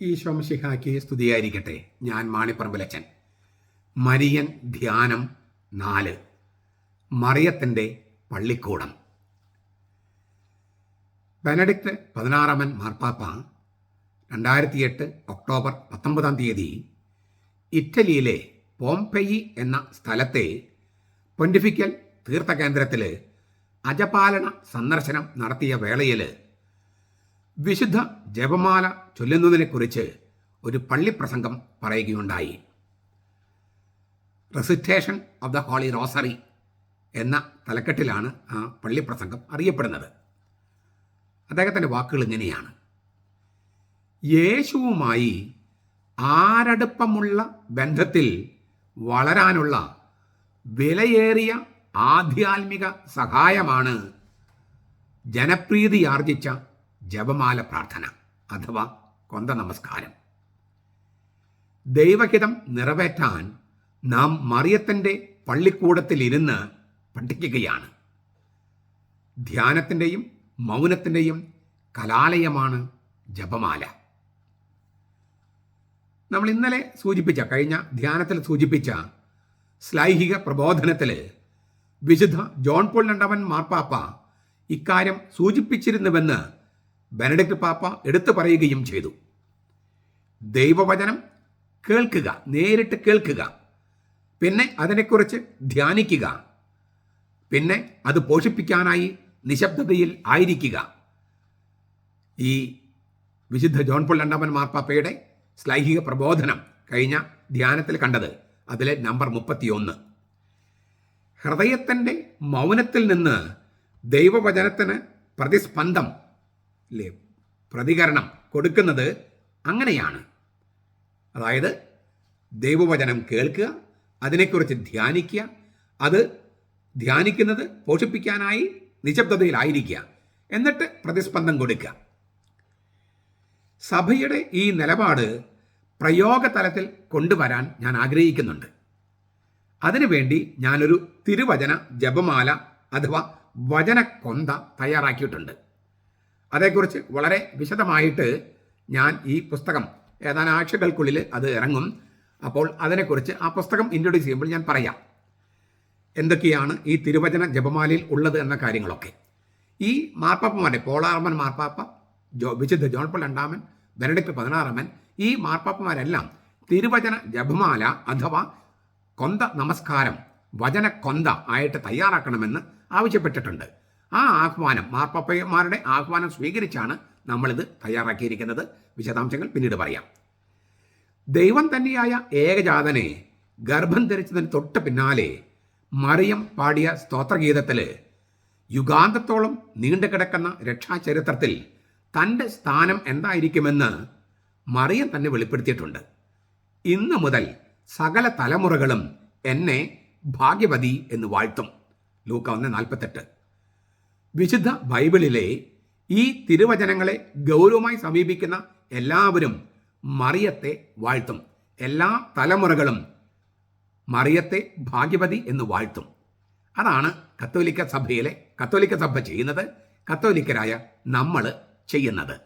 ഈശോംശിഹാക്കി സ്തുതിയായിരിക്കട്ടെ. ഞാൻ മാണിപ്പറമ്പിലച്ചൻ. മരിയൻ ധ്യാനം നാല്. മറിയത്തിന്റെ പള്ളിക്കൂടം. ബെനഡിക്ട് പതിനാറാമൻ മാർപ്പാപ്പ രണ്ടായിരത്തി എട്ട് ഒക്ടോബർ പത്തൊമ്പതാം തീയതി ഇറ്റലിയിലെ പോംപെയി എന്ന സ്ഥലത്തെ പൊന്റിഫിക്കൽ തീർത്ഥകേന്ദ്രത്തിൽ അജപാലന സന്ദർശനം നടത്തിയ വേളയിൽ വിശുദ്ധ ജപമാല ചൊല്ലുന്നതിനെക്കുറിച്ച് ഒരു പള്ളിപ്രസംഗം പറയുകയുണ്ടായി. Recitation of the holy rosary എന്ന തലക്കെട്ടിലാണ് ആ പള്ളിപ്രസംഗം അറിയപ്പെടുന്നത്. അദ്ദേഹത്തിന്റെ വാക്കുകൾ ഇങ്ങനെയാണ്. യേശുവുമായി ആരടുപ്പമുള്ള ബന്ധത്തിൽ വളരാനുള്ള വിലയേറിയ ആധ്യാത്മിക സഹായമാണ് ജനപ്രീതിയാർജിച്ച ജപമാല പ്രാർത്ഥന അഥവാ കൊന്ത നമസ്കാരം. ദൈവഹിതം നിറവേറ്റാൻ നാം മറിയത്തിന്റെ പള്ളിക്കൂടത്തിലിരുന്ന് പഠിക്കുകയാണ്. ധ്യാനത്തിന്റെയും മൗനത്തിന്റെയും കലാലയമാണ് ജപമാല. നമ്മൾ ഇന്നലെ സൂചിപ്പിച്ച കഴിഞ്ഞ ധ്യാനത്തിൽ സൂചിപ്പിച്ച സ്ലൈഹിക പ്രബോധനത്തിൽ വിശുദ്ധ ജോൺ പോൾ രണ്ടാമൻ മാർപ്പാപ്പ ഇക്കാര്യം സൂചിപ്പിച്ചിരുന്നുവെന്ന് ബെനഡിക്ട് പാപ്പ എടുത്തു പറയുകയും ചെയ്തു. ദൈവവചനം കേൾക്കുക നേരിട്ട് കേൾക്കുക പിന്നെ അതിനെക്കുറിച്ച് ധ്യാനിക്കുക പിന്നെ അത് പോഷിപ്പിക്കാനായി നിശബ്ദതയിൽ ആയിരിക്കുക. ഈ വിശുദ്ധ ജോൺ പോൾ രണ്ടാമൻ മാർപ്പാപ്പയുടെ ശ്ലൈഹിക പ്രബോധനം കഴിഞ്ഞ ധ്യാനത്തിൽ കണ്ടത് അതിലെ നമ്പർ മുപ്പത്തിയൊന്ന്. ഹൃദയത്തിന്റെ മൗനത്തിൽ നിന്ന് ദൈവവചനത്തിന് പ്രതിസ്പന്ദം അല്ലേ പ്രതികരണം കൊടുക്കുന്നത് അങ്ങനെയാണ്. അതായത് ദൈവവചനം കേൾക്കുക അതിനെക്കുറിച്ച് ധ്യാനിക്കുക അത് ധ്യാനിക്കുന്നത് പോഷിപ്പിക്കാനായി നിശബ്ദതയിലായിരിക്കുക. എന്നിട്ട് പ്രതിസ്പന്ദം കൊടുക്കുക. സഭയുടെ ഈ നിലപാട് പ്രയോഗതലത്തിൽ കൊണ്ടുവരാൻ ഞാൻ ആഗ്രഹിക്കുന്നുണ്ട്. അതിനുവേണ്ടി ഞാനൊരു തിരുവചന ജപമാല അഥവാ വചനക്കൊന്ത തയ്യാറാക്കിയിട്ടുണ്ട്. അതേക്കുറിച്ച് വളരെ വിശദമായിട്ട് ഞാൻ ഈ പുസ്തകം ഏതാനും ആഴ്ചകൾക്കുള്ളിൽ അത് ഇറങ്ങും. അപ്പോൾ അതിനെക്കുറിച്ച് ആ പുസ്തകം ഇൻട്രൊഡ്യൂസ് ചെയ്യുമ്പോൾ ഞാൻ പറയാം. എന്തൊക്കെയാണ് ഈ തിരുവചന ജപമാലയിൽ ഉള്ളത് എന്ന കാര്യങ്ങളൊക്കെ. ഈ മാർപ്പാപ്പമാരെ പോളാർമൻ മാർപ്പാപ്പ ജോ വിശുദ്ധ ജോൺ പോൾ രണ്ടാമൻ ബെനഡിക്ട് പതിനാറാമൻ ഈ മാർപ്പാപ്പമാരെല്ലാം തിരുവചന ജപമാല അഥവാ കൊന്ത നമസ്കാരം വചന കൊന്ത ആയിട്ട് തയ്യാറാക്കണമെന്ന് ആവശ്യപ്പെട്ടിട്ടുണ്ട്. ആ ആഹ്വാനം മാർപ്പാപ്പമാരുടെ ആഹ്വാനം സ്വീകരിച്ചാണ് നമ്മളിത് തയ്യാറാക്കിയിരിക്കുന്നത്. വിശദാംശങ്ങൾ പിന്നീട് പറയാം. ദൈവം തന്നെയായ ഏകജാതനെ ഗർഭം ധരിച്ചതിന് തൊട്ട് പിന്നാലെ മറിയം പാടിയ സ്തോത്രഗീതത്തിൽ യുഗാന്തത്തോളം നീണ്ടുകിടക്കുന്ന രക്ഷാചരിത്രത്തിൽ തന്റെ സ്ഥാനം എന്തായിരിക്കുമെന്ന് മറിയം തന്നെ വെളിപ്പെടുത്തിയിട്ടുണ്ട്. ഇന്ന് മുതൽ സകല തലമുറകളും എന്നെ ഭാഗ്യവതി എന്ന് വാഴ്ത്തും. ലൂക്ക ഒന്ന് നാൽപ്പത്തെട്ട്. വിശുദ്ധ ബൈബിളിലെ ഈ തിരുവചനങ്ങളെ ഗൗരവമായി സമീപിക്കുന്ന എല്ലാവരും മറിയത്തെ വാഴ്ത്തും. എല്ലാ തലമുറകളും മറിയത്തെ ഭാഗ്യവതി എന്ന് വാഴ്ത്തും. അതാണ് കത്തോലിക്ക സഭയിലെ കത്തോലിക്ക സഭ ചെയ്യുന്നത് കത്തോലിക്കരായ നമ്മൾ ചെയ്യുന്നത്.